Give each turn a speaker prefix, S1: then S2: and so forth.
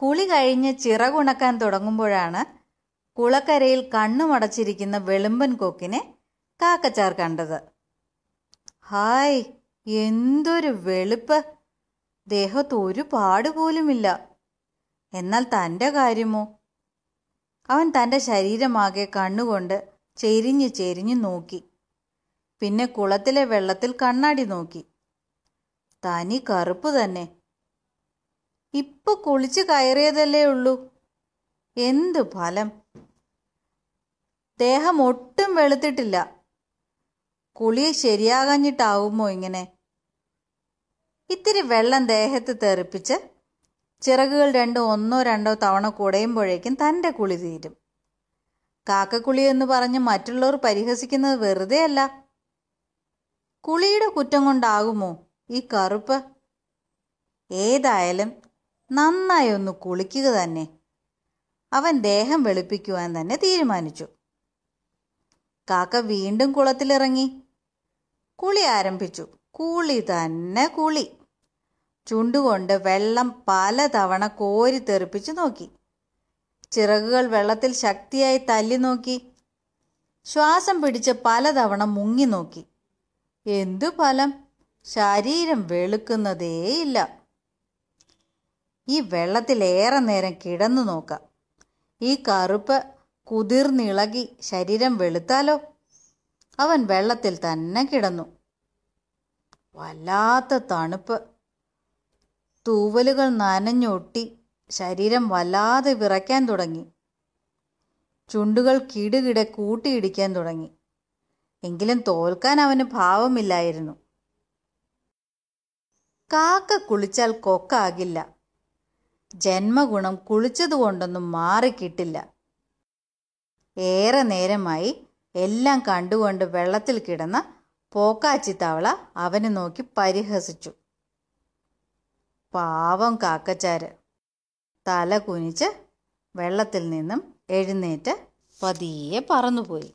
S1: കുളി കഴിഞ്ഞ് ചിറകുണക്കാൻ തുടങ്ങുമ്പോഴാണ് കുളക്കരയിൽ കണ്ണുമടച്ചിരിക്കുന്ന വെളുമ്പൻ കൊക്കിനെ കാക്കച്ചാർ കണ്ടത്. ഹായ് എന്തൊരു വെളുപ്പ്. ദേഹത്ത് ഒരു പാടുപോലുമില്ല എന്നാൽ തന്റെ കാര്യമോ? അവൻ തന്റെ ശരീരമാകെ കണ്ണുകൊണ്ട് ചെരിഞ്ഞ് ചെരിഞ്ഞു നോക്കി. പിന്നെ കുളത്തിലെ വെള്ളത്തിൽ കണ്ണാടി നോക്കി. തനി കറുപ്പ് തന്നെ. ഇപ്പൊ കുളിച്ചു കയറിയതല്ലേ ഉള്ളൂ. എന്തു ഫലം? ദേഹം ഒട്ടും വെളുത്തിട്ടില്ല. കുളി ശരിയാകഞ്ഞിട്ടാവുമോ ഇങ്ങനെ? ഇത്തിരി വെള്ളം ദേഹത്ത് തെറിപ്പിച്ച് ചിറകുകൾ രണ്ടോ ഒന്നോ രണ്ടോ തവണ കുടയുമ്പോഴേക്കും തന്റെ കുളി തീരും. കാക്കക്കുളി എന്ന് പറഞ്ഞ് മറ്റുള്ളവർ പരിഹസിക്കുന്നത് വെറുതെയല്ല കുളിയുടെ കുറ്റം കൊണ്ടാകുമോ ഈ കറുപ്പ്? ഏതായാലും നന്നായി ഒന്ന് കുളിക്കുക തന്നെ. അവൻ ദേഹം വെളുപ്പിക്കുവാൻ തന്നെ തീരുമാനിച്ചു. കാക്ക വീണ്ടും കുളത്തിലിറങ്ങി. കുളി ആരംഭിച്ചു. കുളി തന്നെ കുളി. ചുണ്ടുകൊണ്ട് വെള്ളം പലതവണ കോരി തെറിപ്പിച്ചു നോക്കി. ചിറകുകൾ വെള്ളത്തിൽ ശക്തിയായി തല്ലി നോക്കി. ശ്വാസം പിടിച്ച് പലതവണ മുങ്ങി നോക്കി. എന്തു ഫലം? ശരീരം വെളുക്കുന്നതേയില്ല. ഈ വെള്ളത്തിലേറെ നേരം കിടന്നു നോക്കാം. ഈ കറുപ്പ് കുതിർന്നിളകി ശരീരം വെളുത്താലോ? അവൻ വെള്ളത്തിൽ തന്നെ കിടന്നു. വല്ലാത്ത തണുപ്പ്. തൂവലുകൾ നനഞ്ഞൊട്ടി ശരീരം വല്ലാതെ വിറയ്ക്കാൻ തുടങ്ങി. ചുണ്ടുകൾ കിടുകിടെ കൂട്ടിയിടിക്കാൻ തുടങ്ങി. എങ്കിലും തോൽക്കാൻ അവന് ഭാവമില്ലായിരുന്നു. കാക്ക കുളിച്ചാൽ കൊക്കാകില്ല. ജന്മഗുണം കുളിച്ചതുകൊണ്ടൊന്നും മാറിക്കിട്ടില്ല. ഏറെ നേരമായി എല്ലാം കണ്ടുകൊണ്ട് വെള്ളത്തിൽ കിടന്ന പോക്കാച്ചിത്തവള അവനെ നോക്കി പരിഹസിച്ചു. പാവം കാക്കച്ചാര്. തല കുനിച്ച് വെള്ളത്തിൽ നിന്നും എഴുന്നേറ്റ് പതിയെ പറന്നുപോയി.